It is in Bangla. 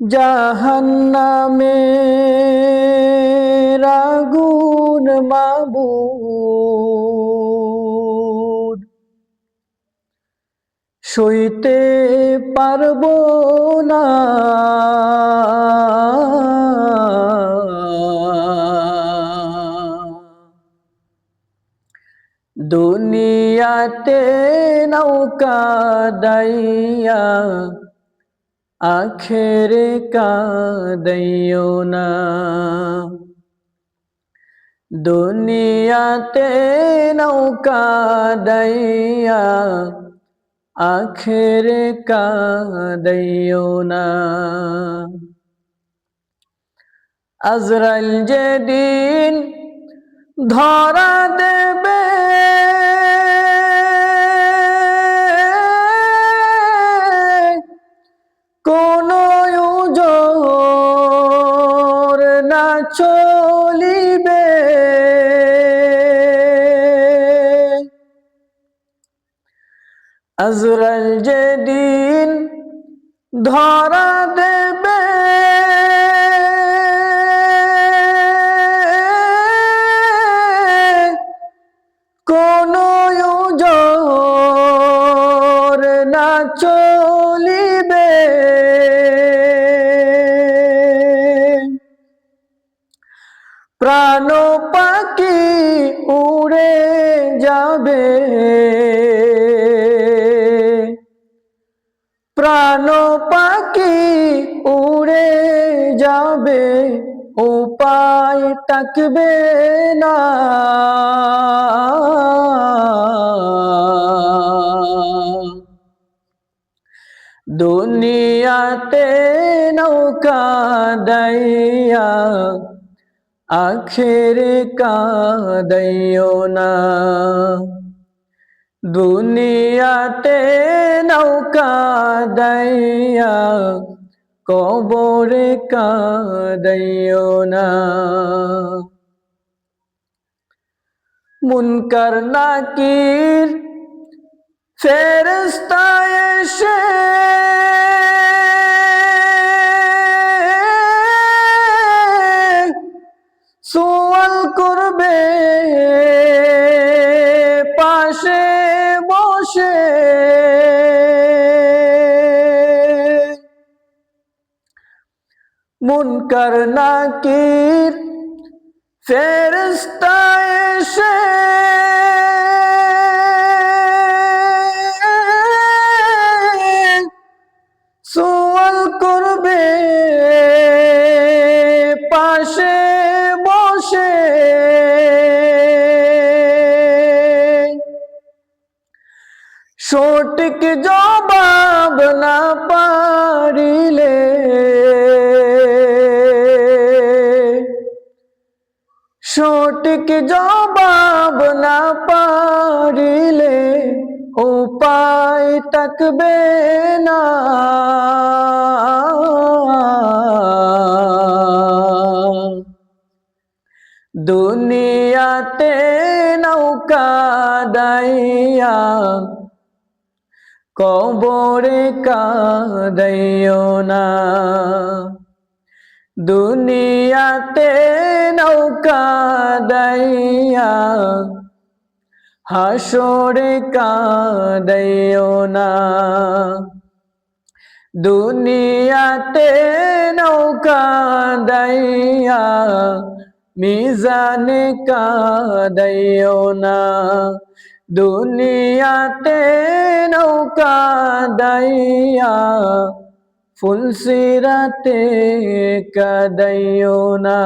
জাহান্নামে রাগুন মাবুদ। সইতে পারব না। দুনিয়াতে নৌকা দাইয়া আখেরে কাদাইও না। দুনিয়াতে নৌকা দাইয়া আখেরে কাদাইও না। আজরাইল যেদিন ধরা দেবে চলিবে। আজরাল যেদিন ধরা দেবে প্রাণ পাখি উড়ে যাবে। প্রাণ পাখি উড়ে যাবে উপায় থাকবে না। দুনিয়াতে নৌকা দাইয়া আখেরে কাদাইও না। দুনিয়াতে নৌকা দাইয়া কবরে কাদাইও না। মুনকার নাকির ফেরস্তা মুনকার নাকির ফেরস্তা এসে সোয়াল করবে পাশে বসে। সঠিক জবাব না পারিলে সঠিক জবাব না পারিলে উপায় থাকবে না। দুনিয়াতে নৌকা দাইয়া কবরে কাদাইও না। দুনিয়াতে নৌকা দাইয়া, হাসরে কাদাইও না। দুনিয়াতে নৌকা দাইয়া, মিজানে কাদাইও না। দুনিয়াতে নৌকা দাইয়া ফুলসিরাতে কাদাইও না